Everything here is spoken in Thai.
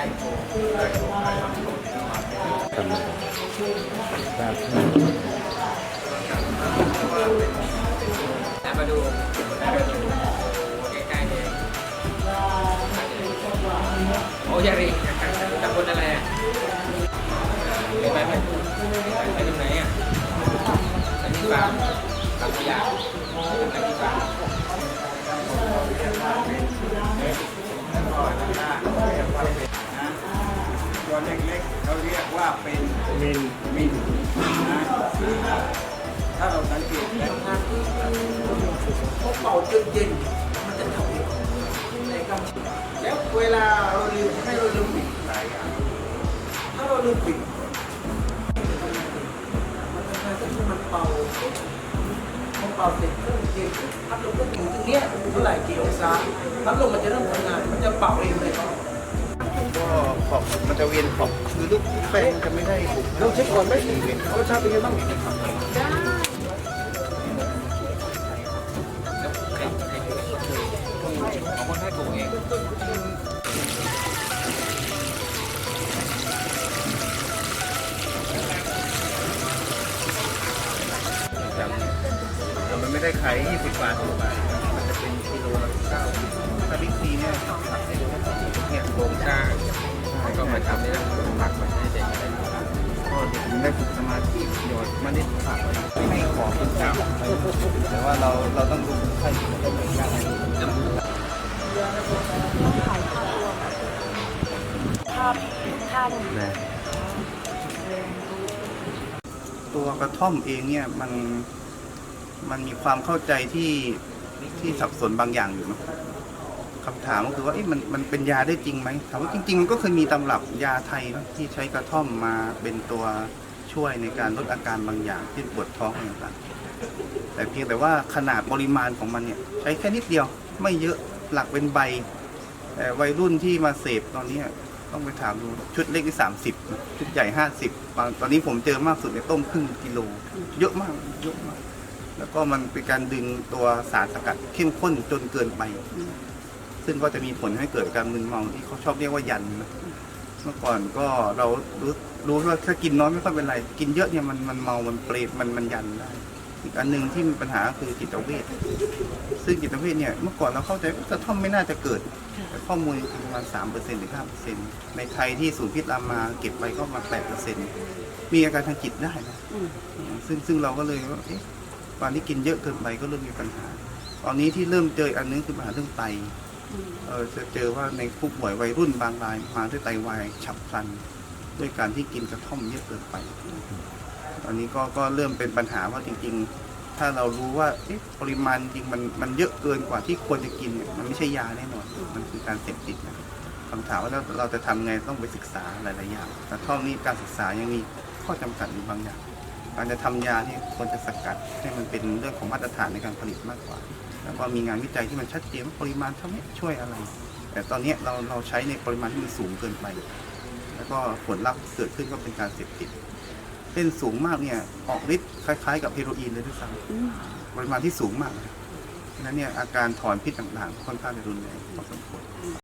แต่มาดูแต่มาดูใกล้ๆเลยโอ้ยารีตำบลอะไรอะไปไปไปไปตรงไหนอะไปที่ฟาร์มฟาร์มยาไปที่ฟาร์มเฮ้ยแล้วก็ทำหน้า ว่าเป็นมินมินนะถ้าเราสังเกตแล้วพวกเป่าจนเย็นมันจะทำให้ในกำแล้วเวลาเราลืมให้เราลืมปิดหลายอย่างถ้าเราลืมปิดมันจะทำให้มันเป่าพอเป่าเสร็จก็เย็นพัดลมก็อยู่ตรงเนี้ยเท่าไหร่กี่องศาพัดลมมันจะเริ่มทำงานมันจะเป่าเองเลย ก็ขอบมันจะเวียนขอบคือลูกแป้งจะไม่ได้บุกเราเช็คก่อนไหมรสชาติเป็นยังไงบ้างแล้วใครใครปลูกเอาคนให้ปลูกเองจำแต่มันไม่ได้ขาย20 บาทต่อบาทมั ได้ฝึกสมาธิโยนมันได้ฝากไว้ไม่ให้ของเป็นจับแต่ว่าเราเราต้องดูใครที่มันเป็นการอบท่านแรงตัวกระท่อมเองเนี่ยมันมันมีความเข้าใจที่ที่สับสนบางอย่างอยู่นะคำถามก็คือว่าเอ๊ะมันมันเป็นยาได้จริงไหมถามว่าจริง ๆ มันก็เคยมีตำรับยาไทยนะที่ใช้กระท่อมมาเป็นตัว ช่วยในการลดอาการบางอย่างที่ปวดท้องอะไรต่างๆแต่เพียงแต่ว่าขนาดปริมาณของมันเนี่ยใช้แค่นิดเดียวไม่เยอะหลักเป็นใบแต่วัยรุ่นที่มาเสพตอนนี้ต้องไปถามดูชุดเล็กที่สามสิบชุดใหญ่ห้าสิบตอนนี้ผมเจอมากสุดในต้มครึ่งกิโล เยอะมากเยอะมาก แล้วก็มันเป็นการดึงตัวสารสกัดเข้มข้นจนเกินไป ซึ่งก็จะมีผลให้เกิดการมึนเมาที่เขาชอบเรียกว่ายันนะ เมื่อก่อนก็เรารู้รู้ว่าถ้ากินน้อยไม่ค่อยเป็นไร กินเยอะเนี่ยมันมันเมา มันเปรตมันมันยันได้อีกอันหนึ่งที่มีปัญหาคือจิตเวชซึ่งจิตเวชเนี่ยเมื่อก่อนเราเข้าใจว่ากระท่อมไม่น่าจะเกิด แต่ข้อมูลจริงๆประมาณ3%หรือ5%ในไทยที่ศูนย์พิษรามาเก็บไปก็มา8%มีอาการทางจิตได้นะซึ่งซึ่งเราก็เลยว่าเอ๊ะวันที่กินเยอะเกินไปก็เริ่มมีปัญหา ตอนนี้ที่เริ่มเจออีกอันนึงคือปัญหาเรื่องไตเออ จะเจอว่าในผู้ป่วยวัยรุ่นบางรายมาด้วยไตวายฉับพลัน ด้วยการที่กินกระท่อมเยอะเกินไป ตอนนี้ก็ก็เริ่มเป็นปัญหาว่าจริง ๆ ถ้าเรารู้ว่าปริมาณจริงมันมันเยอะเกินกว่าที่ควรจะกินเนี่ยมันไม่ใช่ยาแน่นอนมันคือการเสพติดนะคำถามว่าเราเราจะทำไงต้องไปศึกษาหลายๆอย่างแต่ท่อนี้การศึกษายังมีข้อจำกัดอยู่บางอย่างการจะทำยาที่ควรจะสกัดให้มันเป็นเรื่องของมาตรฐานในการผลิตมากกว่า แล้วก็มีงานวิจัยที่มันชัดเจนว่าปริมาณเท่านี้ช่วยอะไร แต่ตอนนี้เราเราใช้ในปริมาณที่มันสูงเกินไป แล้วก็ผลลัพธ์เกิดขึ้นก็เป็นการเสพติดเส้นสูงมากเนี่ยออกฤทธิ์คล้ายๆ กับเฮโรอีนเลยด้วยซ้ำปริมาณที่สูงมากนะฉะนั้นเนี่ยอาการถอนพิษต่างๆค่อนข้างจะรุนแรงพอสมควร